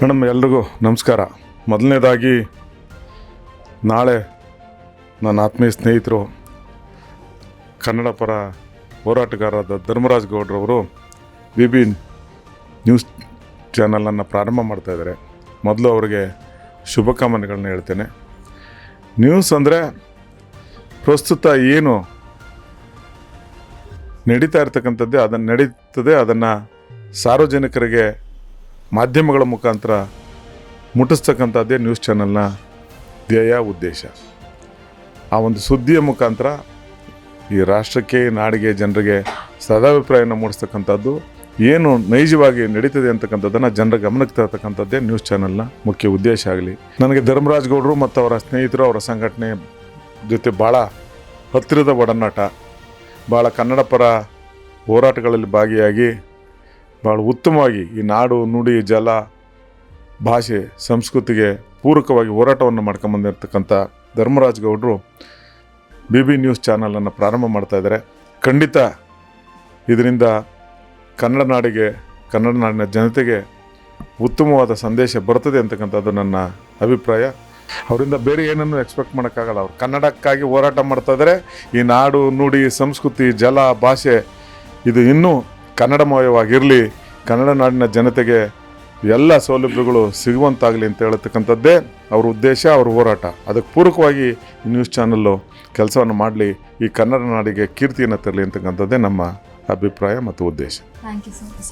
Madam, ಎಲ್ರಿಗೂ ನಮಸ್ಕಾರ. ಮೊದಲನೇದಾಗಿ, ನಾಳೆ ನನ್ನ ಆತ್ಮೀಯ ಸ್ನೇಹಿತರು ಕನ್ನಡ ಪರ ಹೋರಾಟಗಾರರಾದ ಧರ್ಮರಾಜ್ ಗೌಡ್ರವರು ಬಿ ಬಿ ನ್ಯೂಸ್ ಚಾನಲನ್ನು ಪ್ರಾರಂಭ ಮಾಡ್ತಾಯಿದ್ದಾರೆ ಮೊದಲು ಅವರಿಗೆ ಶುಭಕಾಮನೆಗಳನ್ನ ಹೇಳ್ತೇನೆ. ನ್ಯೂಸ್ ಅಂದರೆ ಪ್ರಸ್ತುತ ಏನು ನಡೀತಾ ಇರ್ತಕ್ಕಂಥದ್ದೇ ಅದನ್ನು ನಡೀತದೆ, ಅದನ್ನು ಸಾರ್ವಜನಿಕರಿಗೆ ಮಾಧ್ಯಮಗಳ ಮುಖಾಂತರ ಮುಟ್ಟಿಸ್ತಕ್ಕಂಥದ್ದೇ ನ್ಯೂಸ್ ಚಾನಲ್ನ ಧ್ಯೇಯ ಉದ್ದೇಶ. ಆ ಒಂದು ಸುದ್ದಿಯ ಮುಖಾಂತರ ಈ ರಾಷ್ಟ್ರಕ್ಕೆ, ನಾಡಿಗೆ, ಜನರಿಗೆ ಸದಾಭಿಪ್ರಾಯವನ್ನು ಮೂಡಿಸ್ತಕ್ಕಂಥದ್ದು, ಏನು ನೈಜವಾಗಿ ನಡೀತದೆ ಅಂತಕ್ಕಂಥದ್ದನ್ನು ಜನರ ಗಮನಕ್ಕೆ ತರ್ತಕ್ಕಂಥದ್ದೇ ನ್ಯೂಸ್ ಚಾನಲ್ನ ಮುಖ್ಯ ಉದ್ದೇಶ ಆಗಲಿ. ನನಗೆ ಧರ್ಮರಾಜ್ ಗೌಡರು ಮತ್ತು ಅವರ ಸ್ನೇಹಿತರು, ಅವರ ಸಂಘಟನೆ ಜೊತೆ ಭಾಳ ಹತ್ತಿರದ ಒಡನಾಟ. ಭಾಳ ಕನ್ನಡ ಪರ ಹೋರಾಟಗಳಲ್ಲಿ ಭಾಗಿಯಾಗಿ ಭಾಳ ಉತ್ತಮವಾಗಿ ಈ ನಾಡು, ನುಡಿ, ಜಲ, ಭಾಷೆ, ಸಂಸ್ಕೃತಿಗೆ ಪೂರಕವಾಗಿ ಹೋರಾಟವನ್ನು ಮಾಡ್ಕೊಂಬಂದಿರ್ತಕ್ಕಂಥ ಧರ್ಮರಾಜ್ ಗೌಡರು ಬಿ ಬಿ ನ್ಯೂಸ್ ಚಾನಲನ್ನು ಪ್ರಾರಂಭ ಮಾಡ್ತಾ ಇದ್ದಾರೆ. ಖಂಡಿತ ಇದರಿಂದ ಕನ್ನಡ ನಾಡಿಗೆ, ಕನ್ನಡ ನಾಡಿನ ಜನತೆಗೆ ಉತ್ತಮವಾದ ಸಂದೇಶ ಬರ್ತದೆ ಅಂತಕ್ಕಂಥದ್ದು ನನ್ನ ಅಭಿಪ್ರಾಯ. ಅವರಿಂದ ಬೇರೆ ಏನನ್ನು ಎಕ್ಸ್ಪೆಕ್ಟ್ ಮಾಡೋಕ್ಕಾಗಲ್ಲ ಅವ್ರು. ಕನ್ನಡಕ್ಕಾಗಿ ಹೋರಾಟ ಮಾಡ್ತಾ ಇದ್ದಾರೆ. ಈ ನಾಡು, ನುಡಿ, ಸಂಸ್ಕೃತಿ, ಜಲ, ಭಾಷೆ, ಇದು ಇನ್ನೂ ಕನ್ನಡಮಯವಾಗಿರಲಿ, ಕನ್ನಡ ನಾಡಿನ ಜನತೆಗೆ ಎಲ್ಲ ಸೌಲಭ್ಯಗಳು ಸಿಗುವಂತಾಗಲಿ ಅಂತ ಹೇಳತಕ್ಕಂಥದ್ದೇ ಅವ್ರ ಉದ್ದೇಶ, ಅವ್ರ ಹೋರಾಟ. ಅದಕ್ಕೆ ಪೂರಕವಾಗಿ ನ್ಯೂಸ್ ಚಾನಲ್ಲು ಕೆಲಸವನ್ನು ಮಾಡಲಿ, ಈ ಕನ್ನಡ ನಾಡಿಗೆ ಕೀರ್ತಿಯನ್ನು ತರಲಿ ಅಂತಕ್ಕಂಥದ್ದೇ ನಮ್ಮ ಅಭಿಪ್ರಾಯ ಮತ್ತು ಉದ್ದೇಶ. Thank you so much